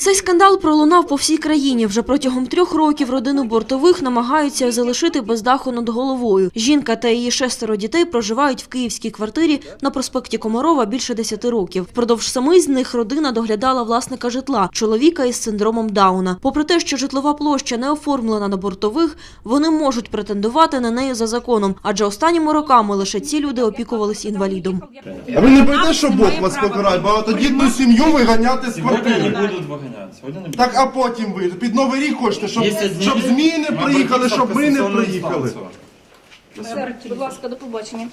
Цей скандал пролунав по всій країні. Вже протягом трьох років родину бортових намагаються залишити без даху над головою. Жінка та її шестеро дітей проживають в київській квартирі на проспекті Комарова більше 10 років. Впродовж семи з них родина доглядала власника житла, чоловіка із синдромом Дауна. Попри те, що житлова площа не оформлена на бортових, вони можуть претендувати на неї за законом, адже останніми роками лише ці люди опікувались інвалідом. А ви не боїтесь, що Бог вас покарає? Багатодітну сім'ю виганяти з квартири будут выгонять. Сегодня не будут. Так, а потім ви під Новий рік хочете, щоб, 10 дней щоб змії не мы приїхали, обратимся щоб в ми не кассационную приїхали. инстанцию. Будь ласка, до побачення.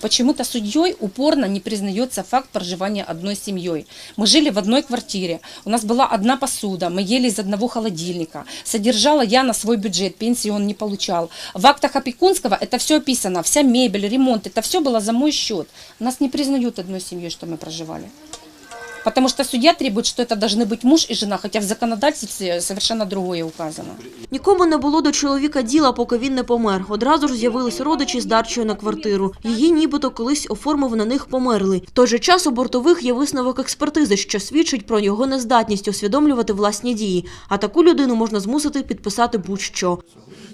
Почему-то судьей упорно не признается факт проживания одной семьей. Мы жили в одной квартире, у нас была одна посуда, мы ели из одного холодильника. Содержала я на свой бюджет, пенсии он не получал. В актах Опекунского это все описано, вся мебель, ремонт, это все было за мой счет. Нас не признают одной семьей, что мы проживали. Потому что судья требует, что это должны быть муж и жена, хотя в законодательстве совершенно другое указано. Нікому не було до чоловіка діла, поки він не помер. Одразу ж з'явились родичі з дарчою на квартиру. Її нібито колись оформив на них померлий. В той же час у бортових є висновок експертизи, що свідчить про його нездатність усвідомлювати власні дії. А таку людину можна змусити підписати будь-що.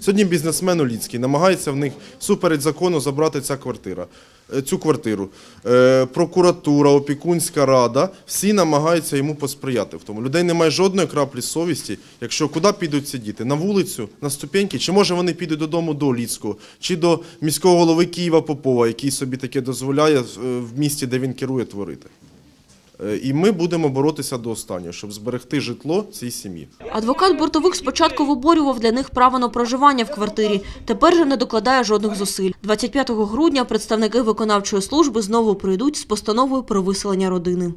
Сьогодні бізнесмен Уліцький намагається в них супереч закону забрати ця квартира, е, цю квартиру. Е, Прокуратура, опікунська рада, всі намагаються йому посприяти в тому. Людей немає жодної краплі совісті, якщо куди підуть ці діти? На вулицю, на ступеньки, чи може вони підуть додому до Ліцького, чи до міського голови Києва Попова, який собі таке дозволяє е, в місті, де він керує, творити. Е, І ми будемо боротися до останнього, щоб зберегти житло цій сім'ї. Адвокат бортових спочатку виборював для них право на проживання в квартирі. Тепер же не докладає жодних зусиль. 25 грудня представники виконавчої служби знову прийдуть з постановою про виселення родини.